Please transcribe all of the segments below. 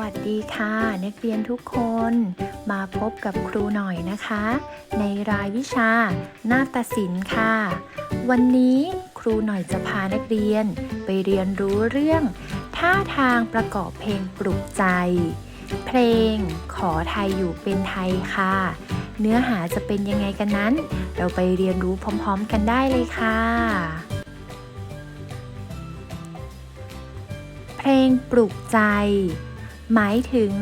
วัสดีค่ะ นักเรียนทุกคนมาพบกับครูหน่อยนะคะ ในรายวิชานาฏศิลป์ค่ะ วันนี้ครูหน่อยจะพานักเรียนไปเรียนรู้เรื่อง ท่าทางประกอบเพลงปลุกใจ เพลงขอไทยอยู่เป็นไทยค่ะ เนื้อหาจะเป็นยังไงกันนั้น เราไปเรียนรู้พร้อมๆกันได้เลยค่ะเพลงปลุกใจ หมายถึง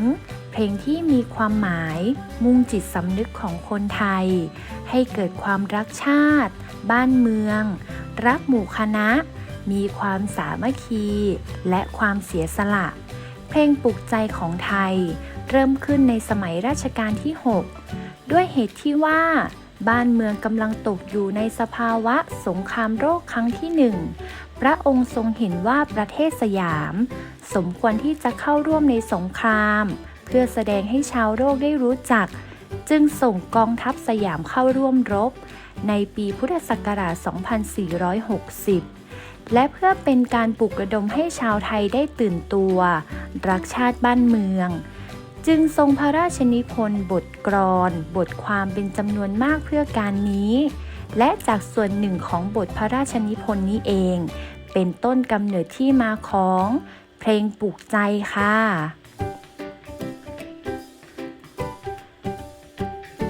เพลงที่มีความหมายมุ่งจิตสำนึกของคนไทย ให้เกิดความรักชาติ บ้านเมือง รักหมู่คณะ มีความสามัคคี และความเสียสละ เพลงปลุกใจของไทย เริ่มขึ้นในสมัยรัชกาลที่ 6 ด้วยเหตุที่ว่า บ้านเมืองกำลังตกอยู่ในสภาวะสงครามโรคครั้งที่หนึ่ง พระองค์ทรงเห็นว่าประเทศสยาม สมควรที่จะเข้าร่วมในสงคราม เพื่อแสดงให้ชาวโลกได้รู้จัก จึงส่งกองทัพสยามเข้าร่วมรบ ในปีพุทธศักราช 2460 และเพื่อเป็นการปลุกระดมให้ชาวไทยได้ตื่นตัว รักชาติบ้านเมือง จึงทรงพระราชนิพนธ์บทกรอน บทความเป็นจำนวนมากเพื่อการนี้ และจากส่วนหนึ่งของบทพระราชนิพนธ์นี้เอง เป็นต้นกำเนิดที่มาของเพลงปลุกใจค่ะ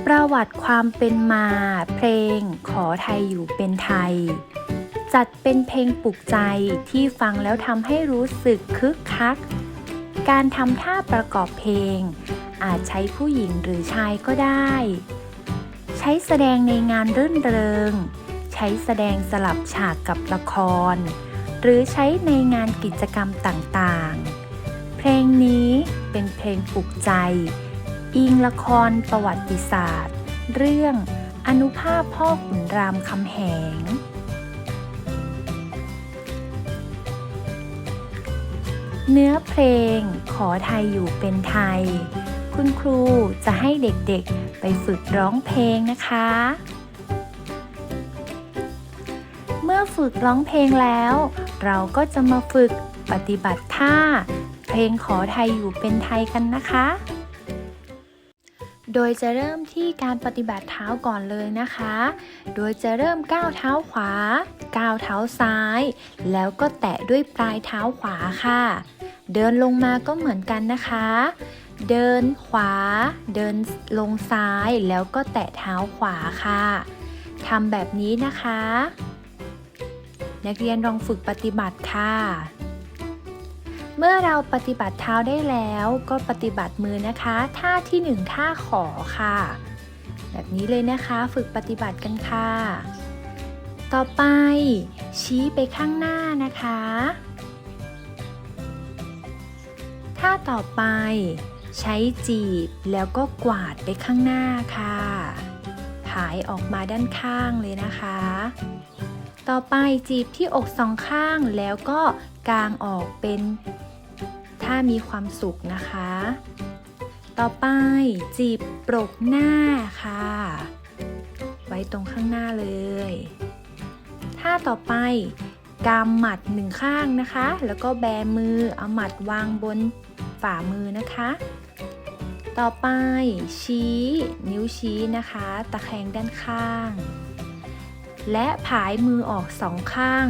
ประวัติความเป็นมา เพลงขอไทยอยู่เป็นไทย จัดเป็นเพลงปลุกใจที่ฟังแล้วทำให้รู้สึกคึกคัก การทำท่าประกอบเพลง อาจใช้ผู้หญิงหรือชายก็ได้ ช้แสดงในงานรื่นเริง ใช้แสดงสลับฉากกับละคร หรือใช้ในงานกิจกรรมต่างๆ เพลงนี้เป็นเพลงปลุกใจ อิงละครประวัติศาสตร์ เรื่องอนุภาพพ่อขุนรามคำแหงเนื้อเพลงขอไทยอยู่เป็นไทย คุณครูจะให้เด็กๆ ไปฝึกร้องเพลงนะคะ เมื่อฝึกร้องเพลงแล้ว เราก็จะมาฝึกปฏิบัติท่า เพลงขอไทยอยู่เป็นไทยกันนะคะ โดยจะเริ่มที่การปฏิบัติเท้าก่อนเลยนะคะ โดยจะเริ่มก้าวเท้าขวา ก้าวเท้าซ้าย แล้วก็แตะด้วยปลายเท้าขวาค่ะ เดินลงมาก็เหมือนกันนะคะ เดินขวา เดินลงซ้ายแล้วก็แตะเท้าขวาค่ะทำแบบนี้นะคะ นักเรียนลองฝึกปฏิบัติค่ะ เมื่อเราปฏิบัติเท้าได้แล้วก็ปฏิบัติมือนะคะท่าที่หนึ่งท่าขอค่ะ แบบนี้เลยนะคะฝึกปฏิบัติกันค่ะ ต่อไป ชี้ไปข้างหน้านะคะท่าต่อไป ใช้จีบแล้วก็กวาดไปข้างหน้าค่ะผายออกมาด้านข้างเลยนะคะ ต่อไปจีบที่อกสองข้างแล้วก็กางออกเป็นถ้ามีความสุขนะคะ ต่อไปจีบปรกหน้าค่ะ ไว้ตรงข้างหน้าเลย ท่าต่อไปกำหมัดหนึ่งข้างนะคะ แล้วก็แบมือเอาหมัดวางบนฝ่ามือนะคะ ต่อไปชี้ นิ้วชี้นะคะ ตะแคงด้านข้าง และผายมือออกสองข้าง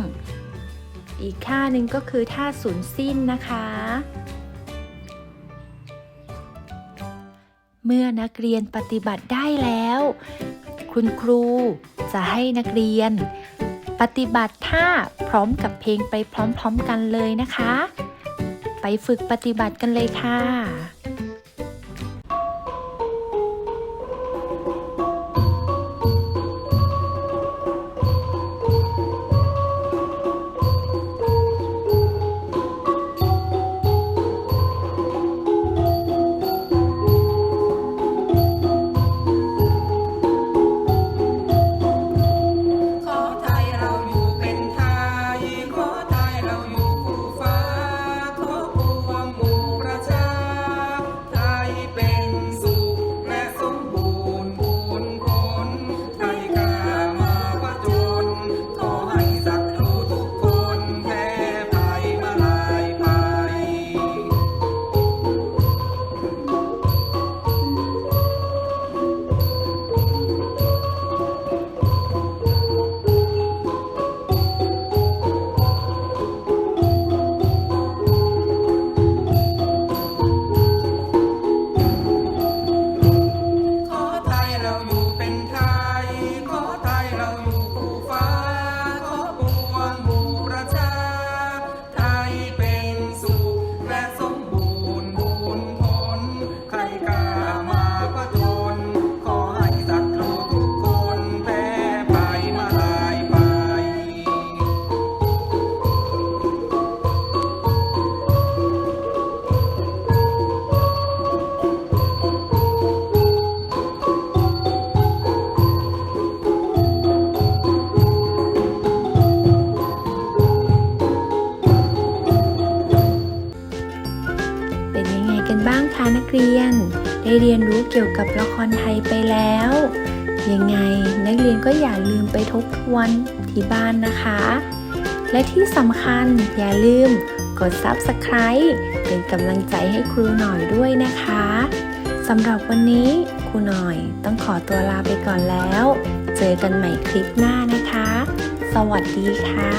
อีกท่าหนึ่งก็คือท่าศูนย์สิ้นนะคะ เมื่อนักเรียนปฏิบัติได้แล้ว คุณครูจะให้นักเรียน ปฏิบัติท่าพร้อมกับเพลงไปพร้อมๆกันเลยนะคะ ไปฝึกปฏิบัติกันเลยค่ะ กเรียน ได้เรียนรู้เกี่ยวกับละครไทยไปแล้ว ยังไงนักเรียนก็อย่าลืมไปทบทวนที่บ้านนะคะ และที่สำคัญอย่าลืมกด Subscribe เป็นกำลังใจให้ครูหน่อยด้วยนะคะสำหรับวันนี้ครูหน่อยต้องขอตัวลาไปก่อนแล้ว เจอกันใหม่คลิปหน้านะคะ สวัสดีค่ะ